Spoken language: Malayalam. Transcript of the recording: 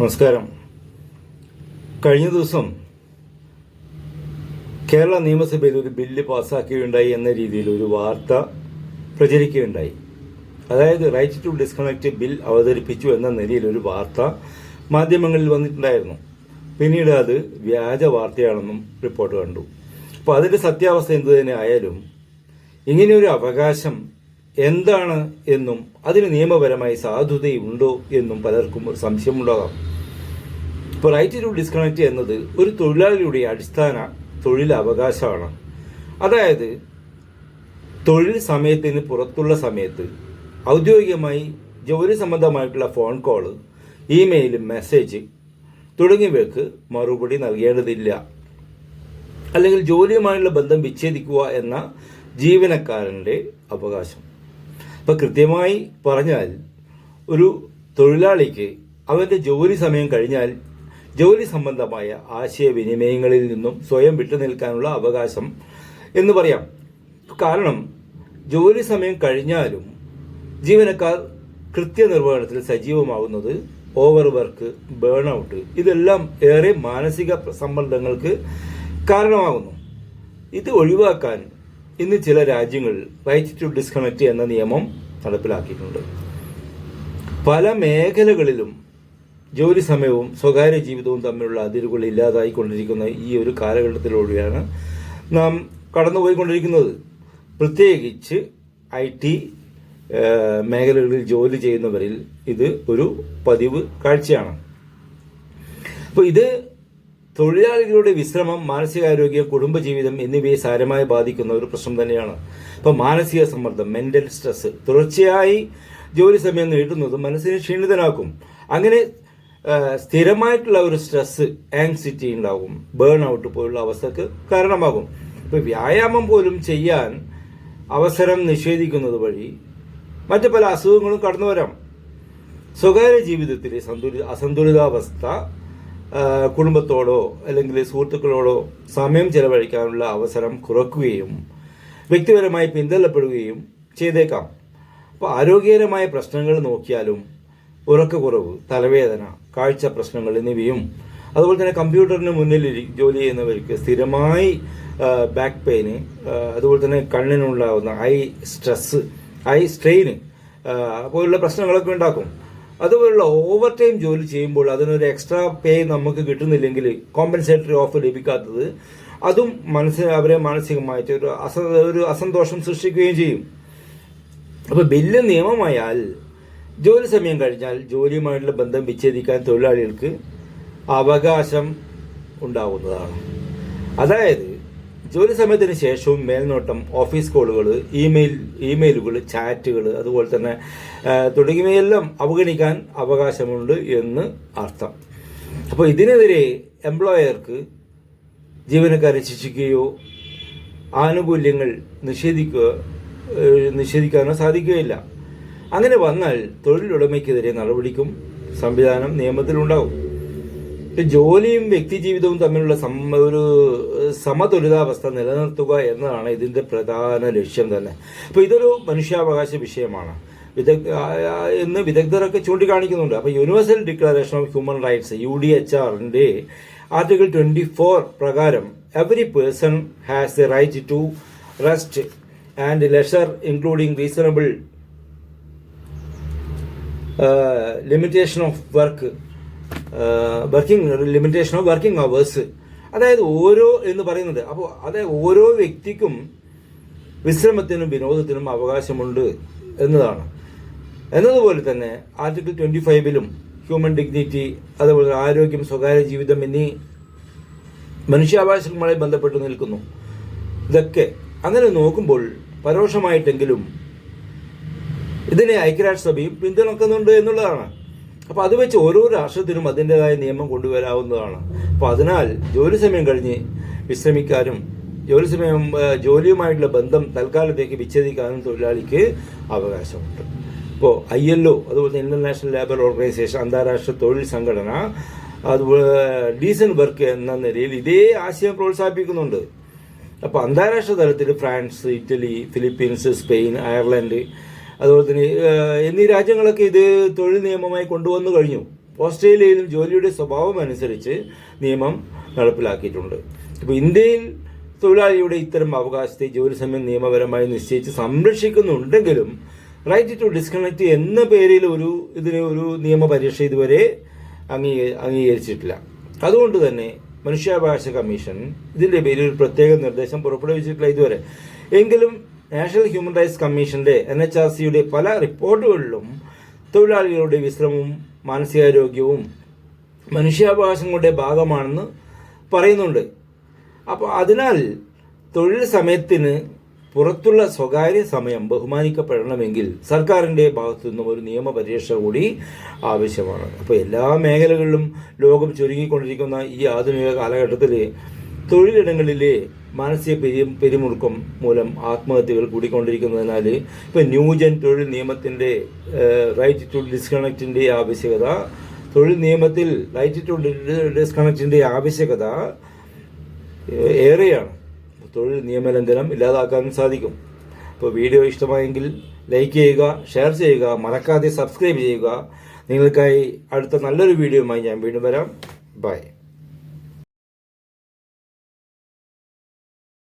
നമസ്കാരം. കഴിഞ്ഞ ദിവസം കേരള നിയമസഭയിൽ ഒരു ബില്ല് പാസ്സാക്കുകയുണ്ടായി എന്ന രീതിയിൽ ഒരു വാർത്ത പ്രചരിക്കുകയുണ്ടായി. അതായത് റൈറ്റ് ടു ഡിസ്കണക്ട് ബിൽ അവതരിപ്പിച്ചു എന്ന നിലയിൽ ഒരു വാർത്ത മാധ്യമങ്ങളിൽ വന്നിട്ടുണ്ടായിരുന്നു. പിന്നീട് അത് വ്യാജ വാർത്തയാണെന്നും റിപ്പോർട്ട് കണ്ടു. അപ്പോൾ അതിന്റെ സത്യാവസ്ഥ എന്തു തന്നെ ആയാലും ഇങ്ങനെയൊരു അവകാശം എന്താണ് എന്നും അതിന് നിയമപരമായി സാധുതയുണ്ടോ എന്നും പലർക്കും ഒരു സംശയമുണ്ടാകാം. ഇപ്പോൾ റൈറ്റ് ടു ഡിസ്കണക്ട് എന്നത് ഒരു തൊഴിലാളിയുടെ അടിസ്ഥാന തൊഴിലവകാശമാണ്. അതായത് തൊഴിൽ സമയത്തിന് പുറത്തുള്ള സമയത്ത് ഔദ്യോഗികമായി ജോലി സംബന്ധമായിട്ടുള്ള ഫോൺ കോൾ ഇമെയിൽ മെസ്സേജ് തുടങ്ങിയവയ്ക്ക് മറുപടി നൽകേണ്ടതില്ല. അല്ലെങ്കിൽ ജോലിയുമായുള്ള ബന്ധം വിച്ഛേദിക്കുക എന്ന ജീവനക്കാരന്റെ അവകാശം. അപ്പം കൃത്യമായി പറഞ്ഞാൽ ഒരു തൊഴിലാളിക്ക് അവന്റെ ജോലി സമയം കഴിഞ്ഞാൽ ജോലി സംബന്ധമായ ആശയവിനിമയങ്ങളിൽ നിന്നും സ്വയം വിട്ടുനിൽക്കാനുള്ള അവകാശം എന്ന് പറയാം. കാരണം ജോലി സമയം കഴിഞ്ഞാലും ജീവനക്കാർ കൃത്യനിർവഹണത്തിൽ സജീവമാകുന്നത് ഓവർ വർക്ക് ബേൺ ഔട്ട് ഇതെല്ലാം ഏറെ മാനസിക സമ്മർദ്ദങ്ങൾക്ക് കാരണമാകുന്നു. ഇത് ഒഴിവാക്കാൻ ഇന്ന് ചില രാജ്യങ്ങൾ റൈറ്റ് ടു ഡിസ്കണക്ട് എന്ന നിയമം നടപ്പിലാക്കിയിട്ടുണ്ട്. പല മേഖലകളിലും ജോലി സമയവും സ്വകാര്യ ജീവിതവും തമ്മിലുള്ള അതിരുകൾ ഇല്ലാതായിക്കൊണ്ടിരിക്കുന്ന ഈ ഒരു കാലഘട്ടത്തിലൂടെയാണ് നാം കടന്നുപോയിക്കൊണ്ടിരിക്കുന്നത്. പ്രത്യേകിച്ച് ഐ ടി മേഖലകളിൽ ജോലി ചെയ്യുന്നവരിൽ ഇത് ഒരു പതിവ് കാഴ്ചയാണ്. അപ്പോൾ ഇത് തൊഴിലാളികളുടെ വിശ്രമം മാനസികാരോഗ്യം കുടുംബജീവിതം എന്നിവയെ സാരമായി ബാധിക്കുന്ന ഒരു പ്രശ്നം തന്നെയാണ്. ഇപ്പം മാനസിക സമ്മർദ്ദം മെന്റൽ സ്ട്രെസ് തുടർച്ചയായി ജോലി സമയം നീട്ടുന്നത് മനസ്സിനെ ക്ഷീണിതനാക്കും. അങ്ങനെ സ്ഥിരമായിട്ടുള്ള ഒരു സ്ട്രെസ് ആങ്സിറ്റി ഉണ്ടാകും. ബേൺ ഔട്ട് പോലുള്ള അവസ്ഥക്ക് കാരണമാകും. ഇപ്പൊ വ്യായാമം പോലും ചെയ്യാൻ അവസരം നിഷേധിക്കുന്നത് വഴി മറ്റു പല അസുഖങ്ങളും കടന്നു വരാം സ്വകാര്യ ജീവിതത്തിലെ സന്തുലിത അസന്തുലിതാവസ്ഥ കുടുംബത്തോടോ അല്ലെങ്കിൽ സുഹൃത്തുക്കളോടോ സമയം ചെലവഴിക്കാനുള്ള അവസരം കുറക്കുകയും വ്യക്തിപരമായി പിന്തള്ളപ്പെടുകയും ചെയ്തേക്കാം. അപ്പോൾ ആരോഗ്യകരമായ പ്രശ്നങ്ങൾ നോക്കിയാലും ഉറക്കക്കുറവ് തലവേദന കാഴ്ച പ്രശ്നങ്ങൾ എന്നിവയും അതുപോലെ തന്നെ കമ്പ്യൂട്ടറിന് മുന്നിൽ ജോലി ചെയ്യുന്നവർക്ക് സ്ഥിരമായി ബാക്ക് പെയിന് അതുപോലെ തന്നെ കണ്ണിനുണ്ടാകുന്ന ഐ സ്ട്രെസ് ഐ സ്ട്രെയിന് പോലുള്ള പ്രശ്നങ്ങളൊക്കെ ഉണ്ടാക്കും. അതുപോലുള്ള ഓവർ ടൈം ജോലി ചെയ്യുമ്പോൾ അതിനൊരു എക്സ്ട്രാ പേ നമുക്ക് കിട്ടുന്നില്ലെങ്കിൽ കോമ്പൻസേറ്ററി ഓഫർ ലഭിക്കാത്തത് അതും മനസ്സിന് അവരെ മാനസികമായിട്ട് ഒരു അസ ഒരു അസന്തോഷം സൃഷ്ടിക്കുകയും ചെയ്യും. അപ്പോൾ ബില്ല് നിയമമായാൽ ജോലി സമയം കഴിഞ്ഞാൽ ജോലിയുമായിട്ടുള്ള ബന്ധം വിച്ഛേദിക്കാൻ തൊഴിലാളികൾക്ക് അവകാശം ഉണ്ടാവുന്നതാണ്. അതായത് ജോലി സമയത്തിന് ശേഷവും മേൽനോട്ടം ഓഫീസ് കോളുകൾ ഇമെയിൽ ഇമെയിലുകൾ ചാറ്റുകൾ അതുപോലെ തന്നെ തുടങ്ങിയവയെല്ലാം അവഗണിക്കാൻ അവകാശമുണ്ട് എന്ന് അർത്ഥം. അപ്പോൾ ഇതിനെതിരെ എംപ്ലോയർക്ക് ജീവനക്കാരെ ശിക്ഷിക്കുകയോ ആനുകൂല്യങ്ങൾ നിഷേധിക്കുക നിഷേധിക്കാനോ സാധിക്കുകയില്ല. അങ്ങനെ വന്നാൽ തൊഴിലുടമയ്ക്കെതിരെ നടപടിക്കും സംവിധാനം നിയമത്തിലുണ്ടാവും. ഇപ്പൊ ജോലിയും വ്യക്തിജീവിതവും തമ്മിലുള്ള ഒരു സമതുലിതാവസ്ഥ നിലനിർത്തുക എന്നതാണ് ഇതിന്റെ പ്രധാന ലക്ഷ്യം തന്നെ. അപ്പൊ ഇതൊരു മനുഷ്യാവകാശ വിഷയമാണ്. വിദഗ്ധ എന്ന് വിദഗ്ധരൊക്കെ ചൂണ്ടിക്കാണിക്കുന്നുണ്ട്. അപ്പൊ Universal Declaration of Human Rights U D H ആറിന്റെ ആർട്ടിക്കിൾ ട്വന്റി ഫോർ പ്രകാരം every person has a right to rest and leisure including reasonable limitation of work working limitation of working hours അതായത് ഓരോ എന്ന് പറയുന്നത് അപ്പോൾ അതായത് ഓരോ വ്യക്തിക്കും വിശ്രമത്തിനും വിനോദത്തിനും അവകാശമുണ്ട് എന്നതാണ്. എന്നതുപോലെ തന്നെ ആർട്ടിക്കിൾ ട്വന്റി ഫൈവിലും ഹ്യൂമൻ ഡിഗ്നിറ്റി അതുപോലെ ആരോഗ്യം സ്വകാര്യ ജീവിതം എന്നീ മനുഷ്യാവകാശങ്ങളുമായി ബന്ധപ്പെട്ട് നിൽക്കുന്നു. ഇതൊക്കെ അങ്ങനെ നോക്കുമ്പോൾ പരോക്ഷമായിട്ടെങ്കിലും ഇതിനെ ഐക്യരാഷ്ട്രസഭയും പിന്തുണക്കുന്നുണ്ട് എന്നുള്ളതാണ്. അപ്പൊ അത് വെച്ച് ഓരോ രാഷ്ട്രത്തിനും അതിന്റെതായ നിയമം കൊണ്ടുവരാവുന്നതാണ്. അപ്പോൾ അതിനാൽ ജോലി സമയം കഴിഞ്ഞ് വിശ്രമിക്കാനും ജോലി സമയം ജോലിയുമായിട്ടുള്ള ബന്ധം തൽക്കാലത്തേക്ക് വിച്ഛേദിക്കാനും തൊഴിലാളിക്ക് അവകാശമുണ്ട്. ഇപ്പോൾ ഐ എൽ ഒ അതുപോലെ ഇന്റർനാഷണൽ ലേബർ ഓർഗനൈസേഷൻ അന്താരാഷ്ട്ര തൊഴിൽ സംഘടന അതുപോലെ ഡീസൻ വർക്ക് എന്ന നിലയിൽ ഇതേ ആശയം പ്രോത്സാഹിപ്പിക്കുന്നുണ്ട്. അപ്പോൾ അന്താരാഷ്ട്ര തലത്തിൽ France Italy Philippines Spain Ireland അതുപോലെ തന്നെ എന്നീ രാജ്യങ്ങളൊക്കെ ഇത് തൊഴിൽ നിയമമായി കൊണ്ടുവന്നു കഴിഞ്ഞു. ഓസ്ട്രേലിയയിലും ജോലിയുടെ സ്വഭാവം അനുസരിച്ച് നിയമം നടപ്പിലാക്കിയിട്ടുണ്ട്. ഇപ്പോൾ ഇന്ത്യയിൽ തൊഴിലാളിയുടെ ഇത്തരം അവകാശത്തെ ജോലി സമയം നിയമപരമായി നിശ്ചയിച്ച് സംരക്ഷിക്കുന്നുണ്ടെങ്കിലും റൈറ്റ് ടു ഡിസ്കണക്ട് എന്ന പേരിൽ ഒരു ഇതിന് ഒരു നിയമപരീക്ഷ ഇതുവരെ അംഗീ അംഗീകരിച്ചിട്ടില്ല. അതുകൊണ്ട് തന്നെ മനുഷ്യാവകാശ കമ്മീഷൻ ഇതിന്റെ പേരിൽ ഒരു പ്രത്യേക നിർദ്ദേശം പുറപ്പെടുവിച്ചിട്ടില്ല ഇതുവരെ. എങ്കിലും നാഷണൽ ഹ്യൂമൻ റൈറ്റ്സ് കമ്മീഷന്റെ എൻ എച്ച് ആർ സിയുടെ പല റിപ്പോർട്ടുകളിലും തൊഴിലാളികളുടെ വിശ്രമവും മാനസികാരോഗ്യവും മനുഷ്യാവകാശങ്ങളുടെ ഭാഗമാണെന്ന് പറയുന്നുണ്ട്. അപ്പോൾ അതിനാൽ തൊഴിൽ സമയത്തിന് പുറത്തുള്ള സ്വകാര്യ സമയം ബഹുമാനിക്കപ്പെടണമെങ്കിൽ സർക്കാരിന്റെ ഭാഗത്തു നിന്നും ഒരു നിയമപരീക്ഷ കൂടി ആവശ്യമാണ്. അപ്പോൾ എല്ലാ മേഖലകളിലും ലോകം ചുരുങ്ങിക്കൊണ്ടിരിക്കുന്ന ഈ ആധുനിക കാലഘട്ടത്തിൽ തൊഴിലിടങ്ങളിലെ മാനസിക പിരി പിരിമുറുക്കം മൂലം ആത്മഹത്യകൾ കൂടിക്കൊണ്ടിരിക്കുന്നതിനാൽ ഇപ്പോൾ ന്യൂജൻ തൊഴിൽ നിയമത്തിന്റെ റൈറ്റ് ടു ഡിസ്കണക്റ്റിന്റെ ആവശ്യകത തൊഴിൽ നിയമത്തിൽ റൈറ്റ് ടു ഡിസ്കണക്റ്റിന്റെ ആവശ്യകത ഏറെയാണ്. തൊഴിൽ നിയമലംഘനം ഇല്ലാതാക്കാൻ സാധിക്കും. ഇപ്പോൾ വീഡിയോ ഇഷ്ടമായെങ്കിൽ ലൈക്ക് ചെയ്യുക ഷെയർ ചെയ്യുക മറക്കാതെ സബ്സ്ക്രൈബ് ചെയ്യുക. നിങ്ങൾക്കായി അടുത്ത നല്ലൊരു വീഡിയോയുമായി ഞാൻ വീണ്ടും വരാം. ബൈ